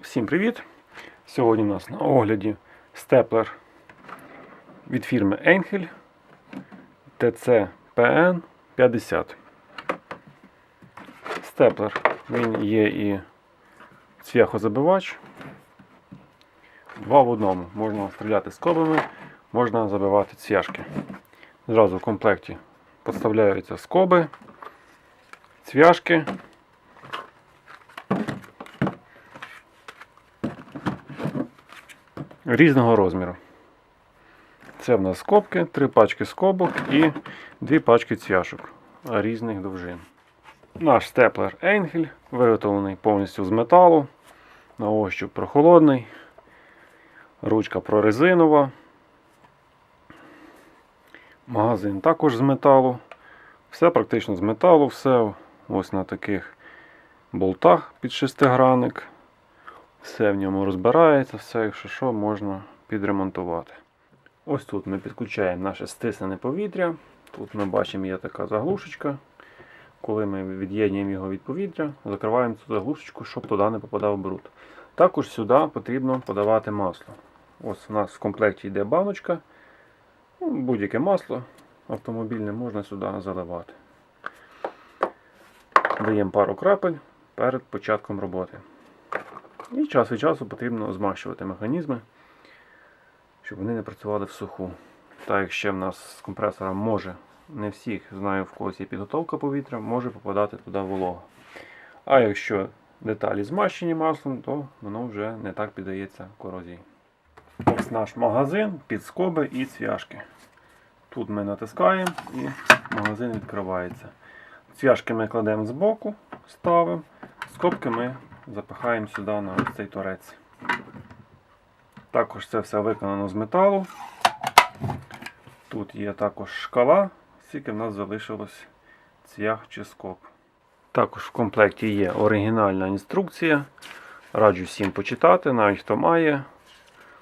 Всім привіт! Сьогодні у нас на огляді степлер від фірми Enkel TCPN 50. Степлер він є і цвяхозабивач. Два в одному. Можна стріляти скобами, можна забивати цвяшки. Зразу в комплекті поставляються скоби, цвяшки. Різного розміру. Це в нас скобки, три пачки скобок і дві пачки цвяшок різних довжин. Наш степлер Енхель виготовлений повністю з металу. На ощуп прохолодний. Ручка прорезинова. Магазин також з металу. Все практично з металу, все ось на таких болтах під шестигранник. Все в ньому розбирається, все, якщо що, можна підремонтувати. Ось тут ми підключаємо наше стиснене повітря. Тут ми бачимо є така заглушечка. Коли ми від'єднуємо його від повітря, закриваємо цю заглушечку, щоб туди не попадав бруд. Також сюди потрібно подавати масло. Ось у нас в комплекті йде баночка. Ну, Будь-яке масло автомобільне можна сюди заливати. Даємо пару крапель перед початком роботи. І час від часу потрібно змащувати механізми, щоб вони не працювали в суху. Так як ще в нас з компресором може, не всіх знаю в когось є підготовка повітря, може попадати туди волога. А якщо деталі змащені маслом, то воно вже не так піддається корозії. Ось наш магазин під скоби і цвяшки. Тут ми натискаємо і магазин відкривається. Цвяшки ми кладемо збоку, ставимо, скобки ми запихаємо сюди на цей торець. Також це все виконано з металу. Тут є також шкала, скільки в нас залишилось цвях чи скоб. Також в комплекті є оригінальна інструкція. Раджу всім почитати, навіть хто має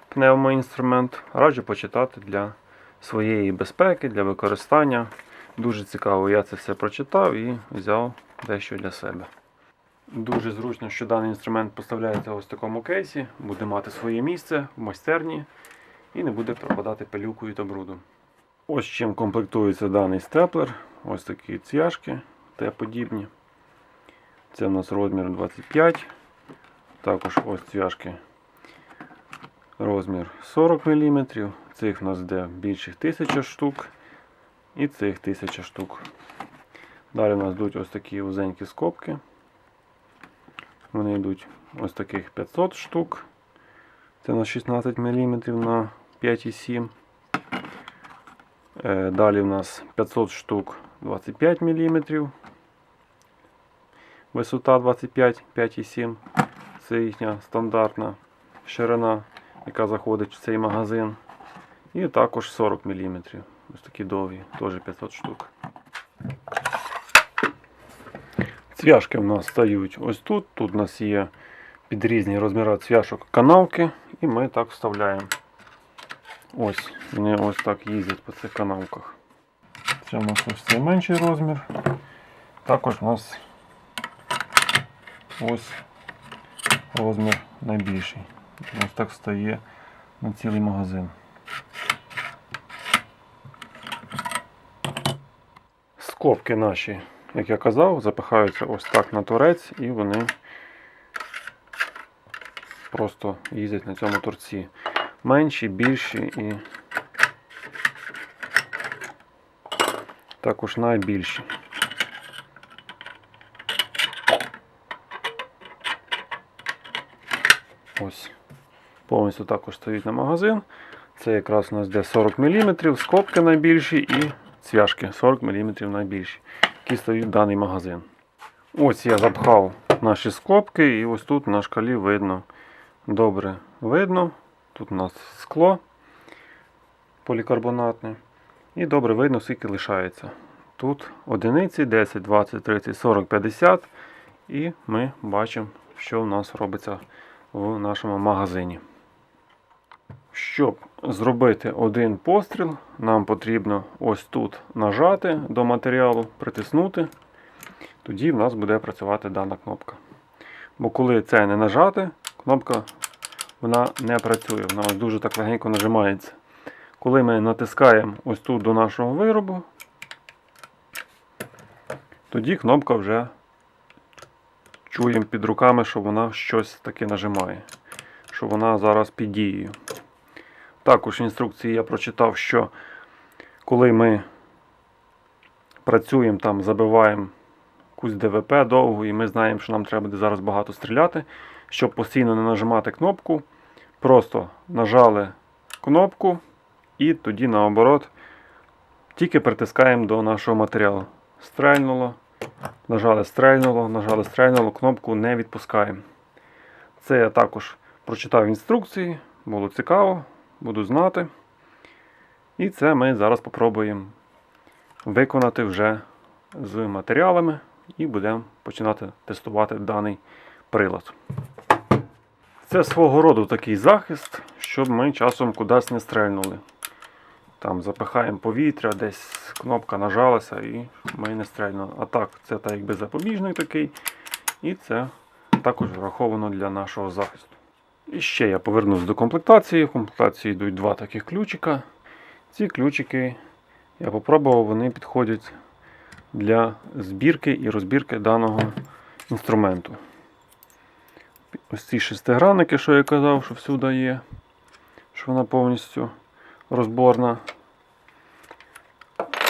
пневмоінструмент, раджу почитати для своєї безпеки, для використання. Дуже цікаво, я це все прочитав і взяв дещо для себе. Дуже зручно, що даний інструмент поставляється ось в такому кейсі, буде мати своє місце в майстерні і не буде пропадати пилюкою та брудом. Ось чим комплектується даний степлер. Ось такі цвяшки Т-подібні. Це у нас розмір 25. Також ось цвяшки розмір 40 мм. Цих у нас йде більших 1000 штук і цих 1000 штук. Далі у нас йдуть ось такі вузенькі скобки. Вони йдуть ось таких 500 штук. Це на 16 мм на 5,7. Е, Далі у нас 500 штук 25 мм. Висота 25, 5,7. Це їхня стандартна ширина, яка заходить в цей магазин. І також 40 мм. Ось такі довгі, теж 500 штук. Цвяшки в нас стають ось тут. Тут у нас є під різні розміри цвяшок канавки. І ми так вставляємо. Ось, вони ось так їздять по цих канавках. Це у нас ось цей менший розмір. Також у нас ось розмір найбільший. Ось так стає на цілий магазин. Скобки наші, як я казав, запихаються ось так на торець і вони просто їздять на цьому торці. Менші, більші і також найбільші. Ось. Повністю також стоїть на магазин. Це якраз у нас де 40 мм, скобки найбільші і цвяшки 40 мм найбільші, стоїть даний магазин. Ось я запхав наші скобки і ось тут на шкалі видно. Добре видно. Тут у нас скло полікарбонатне. І добре видно, скільки лишається. Тут одиниці 10, 20, 30, 40, 50. І ми бачимо, що у нас робиться в нашому магазині. Щоб зробити один постріл, нам потрібно ось тут нажати до матеріалу, притиснути. Тоді в нас буде працювати дана кнопка. Бо коли це не нажати, кнопка вона не працює. Вона дуже так легенько нажимається. Коли ми натискаємо ось тут до нашого виробу, тоді кнопка вже чуємо під руками, що вона щось таке нажимає, що вона зараз під дією. Також в інструкції я прочитав, що коли ми працюємо там, забиваємо якусь ДВП довгу, і ми знаємо, що нам треба буде зараз багато стріляти, щоб постійно не нажимати кнопку, просто нажали кнопку і тоді наоборот тільки притискаємо до нашого матеріалу. Стрельнуло, нажали стрельнуло, нажали стрельнуло, кнопку не відпускаємо. Це я також прочитав інструкції, було цікаво, буду знати. І це ми зараз спробуємо виконати вже з матеріалами і будемо починати тестувати даний прилад. Це свого роду такий захист, щоб ми часом кудись не стрельнули. Там запихаємо повітря, десь кнопка нажалася і ми не стрельнули. А так, це так якби запобіжник такий. І це також враховано для нашого захисту. І ще я повернусь до комплектації. В комплектації йдуть два таких ключика. Ці ключики я попробував, вони підходять для збірки і розбірки даного інструменту. Ось ці шестигранники, що я казав, що всюди є, що вона повністю розборна.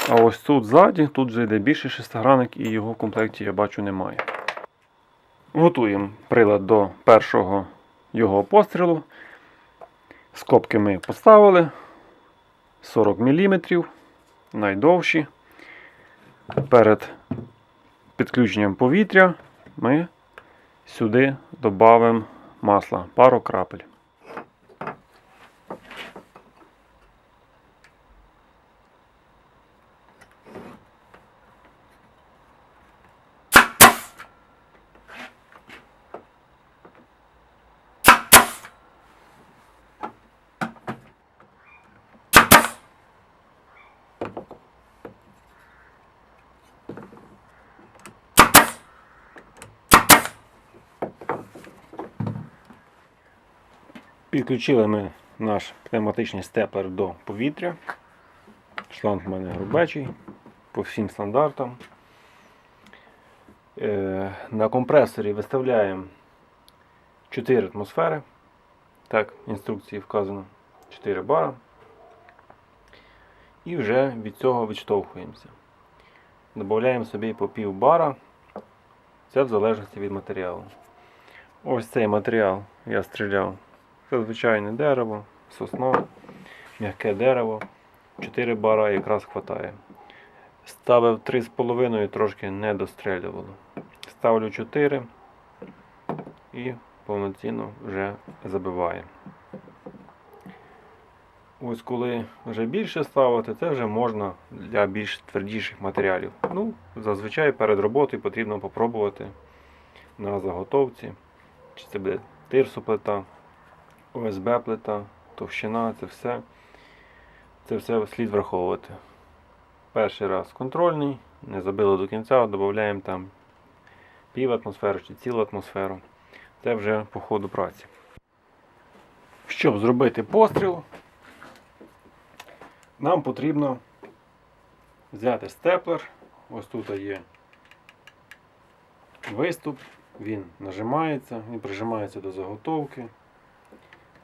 А ось тут ззаді, тут вже йде більший шестигранник і його в комплекті я бачу немає. Готуємо прилад до першого його пострілу. Скобки ми поставили 40 мм, найдовші. Перед підключенням повітря ми сюди додамо масла, пару крапель. Підключили ми наш пневматичний степлер до повітря. Шланг у мене грубечий по всім стандартам. Е, На компресорі виставляємо 4 атмосфери. Так, в інструкції вказано 4 бара. І вже від цього відштовхуємося. Додаємо собі по пів бара. Це в залежності від матеріалу. Ось цей матеріал я стріляв. Це звичайне дерево, сосна, м'яке дерево. 4 бара якраз хватає. Ставив 3,5 трошки не дострелювало. Ставлю 4 і повноцінно вже забиває. Ось коли вже більше ставити, це вже можна для більш твердіших матеріалів. Ну, зазвичай перед роботою потрібно попробувати на заготовці. Чи це буде тирсоплита, ОСБ плита, товщина, це все. Це все слід враховувати. Перший раз контрольний, не забило до кінця, додаємо там пів атмосфери чи цілу атмосферу. Це вже по ходу праці. Щоб зробити постріл, нам потрібно взяти степлер. Ось тут є виступ, він нажимається, він прижимається до заготовки.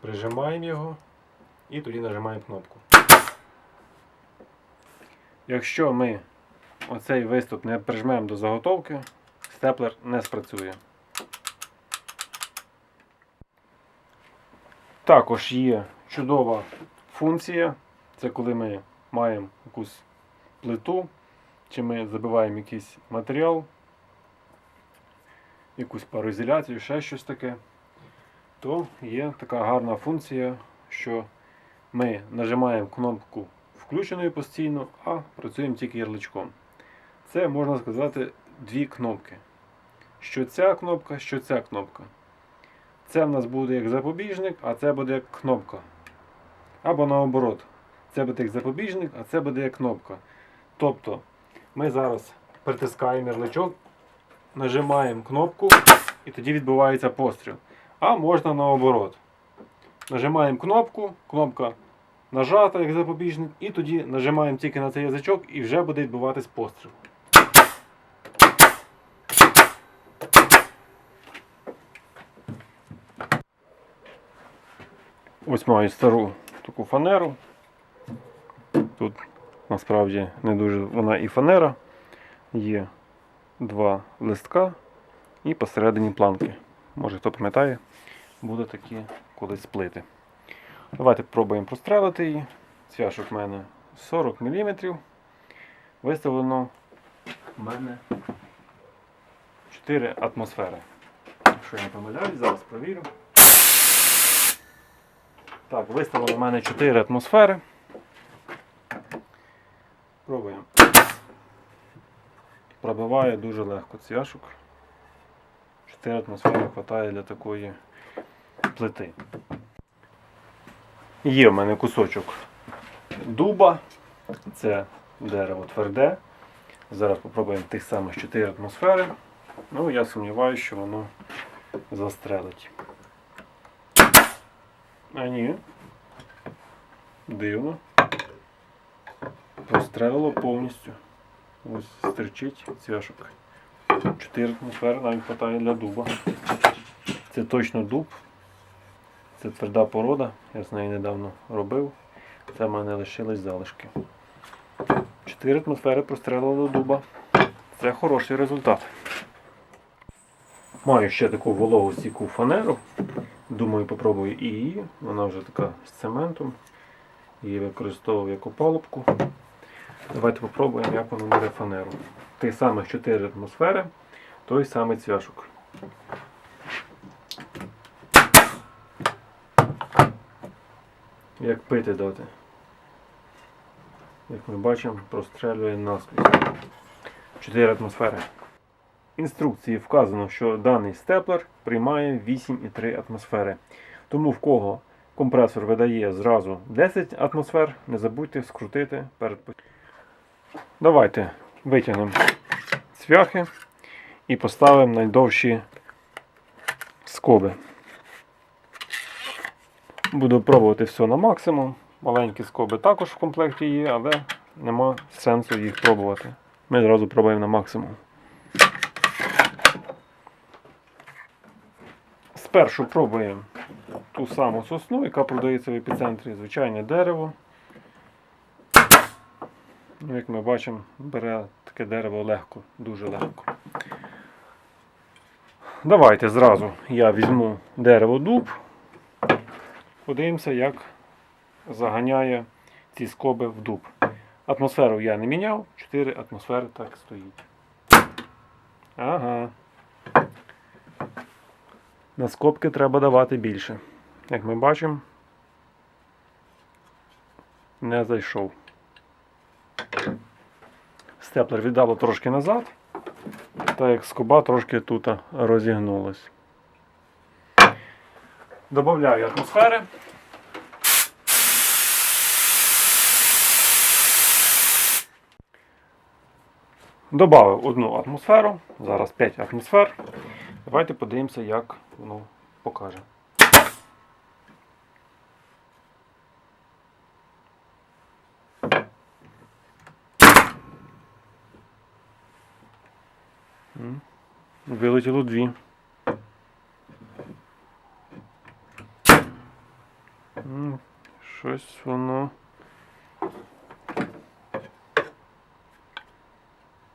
Прижимаємо його і тоді нажимаємо кнопку. Якщо ми оцей виступ не прижмемо до заготовки, степлер не спрацює. Також є чудова функція. Це коли ми маємо якусь плиту, чи ми забиваємо якийсь матеріал, якусь пароізоляцію, ще щось таке то є така гарна функція, що ми нажимаємо кнопку включеною постійно, а працюємо тільки ярличком. Це можна сказати дві кнопки. Що ця кнопка, що ця кнопка. Це в нас буде як запобіжник, а це буде як кнопка. Або наоборот. Це буде як запобіжник, а це буде як кнопка. Тобто ми зараз притискаємо ярличок, нажимаємо кнопку і тоді відбувається постріл. А можна наоборот. Нажимаємо кнопку, кнопка нажата як запобіжник, і тоді нажимаємо тільки на цей язичок і вже буде відбуватись постріл. Ось маю стару таку фанеру. Тут насправді не дуже вона і фанера. Є два листка і посередині планки. Може хто пам'ятає, буде такі колись плити. Давайте спробуємо прострелити її. Цвяшок в мене 40 мм. Виставлено в мене 4 атмосфери. Якщо я не помиляюсь, зараз провірю. Так, виставлено в мене 4 атмосфери. Пробуємо. Пробиває дуже легко цвяшок. 4 атмосфери вистачає для такої плити. Є в мене кусочок дуба. Це дерево тверде. Зараз спробуємо тих самих 4 атмосфери. Ну, я сумніваюся, що воно застрелить. А ні. Дивно. Прострелило повністю. Ось стерчить цвяшок. 4 атмосфери навіть вистачає для дуба. Це точно дуб. Це тверда порода, я з нею недавно робив. Це в мене лишились залишки. 4 атмосфери прострелило дуба. Це хороший результат. Маю ще таку вологу стійку фанеру. Думаю, попробую і її. Вона вже така з цементом. Її використовував як опалубку. Давайте попробуємо, як воно бере фанеру. Тих самих 4 атмосфери, той самий цвяшок. Як пити дати. Як ми бачимо, прострелює наскрізь. 4 атмосфери. Інструкції вказано, що даний степлер приймає 8,3 атмосфери. Тому в кого компресор видає зразу 10 атмосфер, не забудьте скрутити перед Давайте витягнемо цвяхи і поставимо найдовші скоби. Буду пробувати все на максимум. Маленькі скоби також в комплекті є, але нема сенсу їх пробувати. Ми зразу пробуємо на максимум. Спершу пробуємо ту саму сосну, яка продається в епіцентрі, звичайне дерево. Ну, Як ми бачимо, бере таке дерево легко, дуже легко. Давайте зразу я візьму дерево дуб. Подивимося, як заганяє ці скоби в дуб. Атмосферу я не міняв, 4 атмосфери так стоїть. Ага. На скобки треба давати більше. Як ми бачимо, не зайшов. Степлер віддало трошки назад, так як скоба трошки тут розігнулась. Добавляю атмосфери. Добавив одну атмосферу, зараз 5 атмосфер. Давайте подивимося, як воно покаже. Вилетіло дві. Щось воно.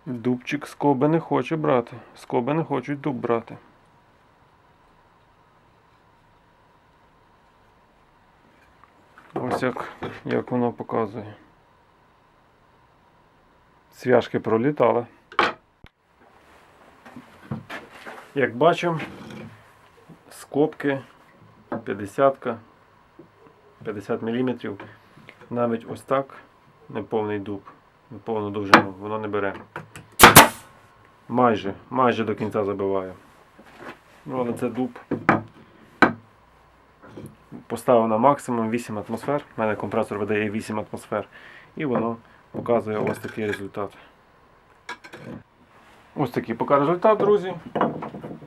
Дубчик скоби не хоче брати. Скоби не хочуть дуб брати. Ось як, як воно показує. Цвяшки пролітали. Як бачимо, скобки 50 50 мм. Навіть ось так неповний дуб, неповну довжину, воно не бере. Майже, майже до кінця забиваю. Ну, але це дуб. Поставив на максимум 8 атмосфер. У мене компресор видає 8 атмосфер. І воно показує ось такий результат. Ось такий поки результат, друзі.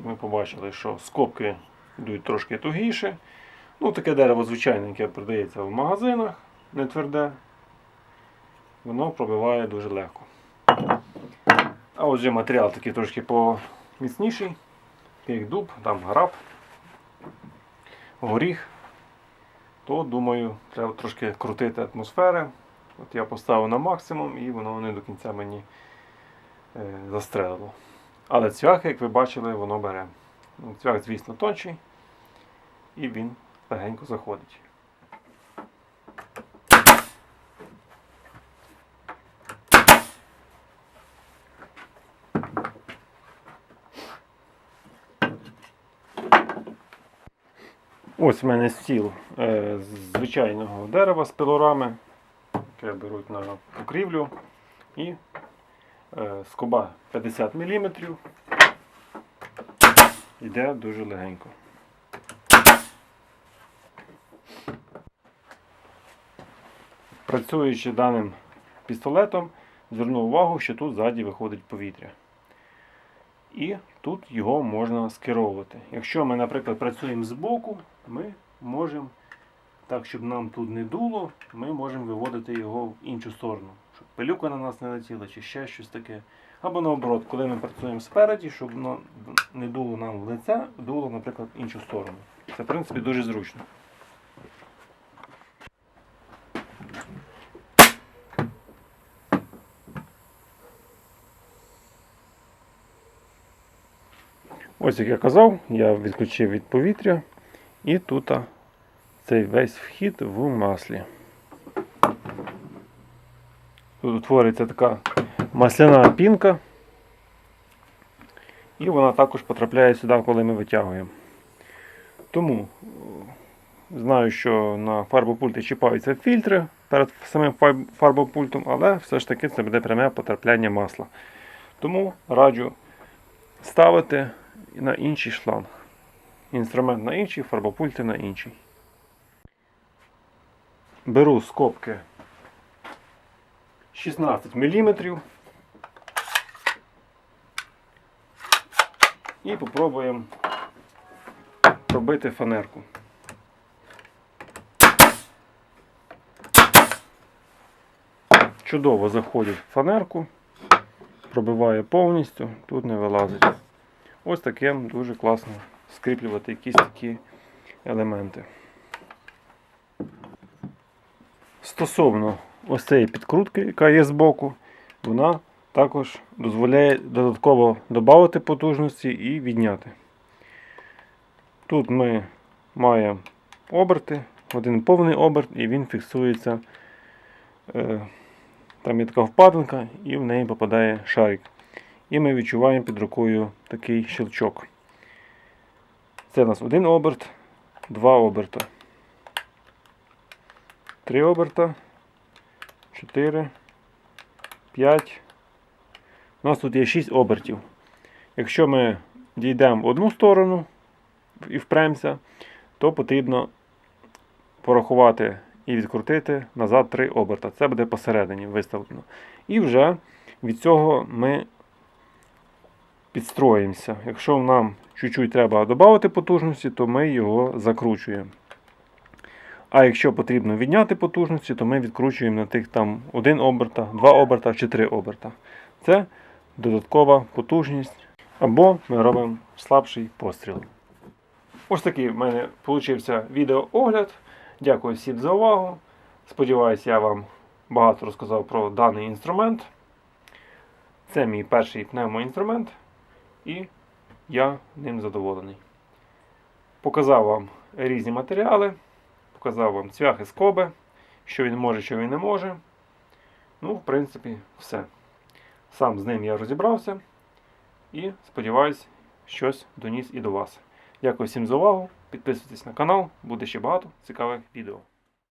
Ми побачили, що скобки йдуть трошки тугіше. Ну, таке дерево звичайне, яке продається в магазинах, не тверде. Воно пробиває дуже легко. А отже матеріал такий трошки поміцніший, як дуб, там граб, горіх. То думаю, треба трошки крутити атмосфери. От я поставив на максимум і воно не до кінця мені застрелило. Але цвях, як ви бачили, воно бере. Ну, Цвях, звісно, тонший, і він легенько заходить. Ось в мене стіл е, з звичайного дерева з пилорами, яке беруть на покрівлю. І е, скоба 50 мм. Йде дуже легенько. Працюючи даним пістолетом, звернув увагу, що тут ззаді виходить повітря. І тут його можна скеровувати. Якщо ми, наприклад, працюємо збоку, ми можемо, так, щоб нам тут не дуло, ми можемо виводити його в іншу сторону, щоб пилюка на нас не летіла чи ще щось таке. Або наоборот, коли ми працюємо спереді, щоб воно не дуло нам в лице, дуло, наприклад, в іншу сторону. Це, в принципі, дуже зручно. Ось як я казав, я відключив від повітря і тут цей весь вхід в маслі. Утворюється така масляна пінка. І вона також потрапляє сюди, коли ми витягуємо. Тому е, знаю, що на фарбопульті чіпаються фільтри перед самим фарбопультом, але все ж таки це буде пряме потрапляння масла. Тому раджу ставити на інший шланг. Інструмент на інший, фарбопульти на інший. Беру скобки 16 мм. І попробуємо пробити фанерку. Чудово заходить в фанерку, пробиває повністю, тут не вилазить. Ось таким дуже класно скріплювати якісь такі елементи. Стосовно ось цієї підкрутки, яка є збоку, вона також дозволяє додатково додати потужності і відняти. Тут ми маємо оберти, один повний оберт, і він фіксується. е, Там є така впадинка, і в неї попадає шарик. І ми відчуваємо під рукою такий щелчок. Це у нас один оберт, два оберта. Три оберта, чотири, п'ять. У нас тут є 6 обертів. Якщо ми дійдемо в одну сторону і впремся, то потрібно порахувати і відкрутити назад 3 оберта. Це буде посередині виставлено. І вже від цього ми підстроїмося. Якщо нам чуть-чуть треба додати потужності, то ми його закручуємо. А якщо потрібно відняти потужності, то ми відкручуємо на тих там 1 оберта, 2 оберта чи 3 оберта. Це додаткова потужність. Або ми робимо слабший постріл. Ось такий в мене вийшов відеоогляд. Дякую всім за увагу. Сподіваюсь, я вам багато розказав про даний інструмент. Це мій перший пневмоінструмент, і я ним задоволений. Показав вам різні матеріали, показав вам цвяхи скоби, що він може, що він не може. Ну, в принципі, все. Сам з ним я розібрався і сподіваюсь, щось доніс і до вас. Дякую всім за увагу. Підписуйтесь на канал, буде ще багато цікавих відео.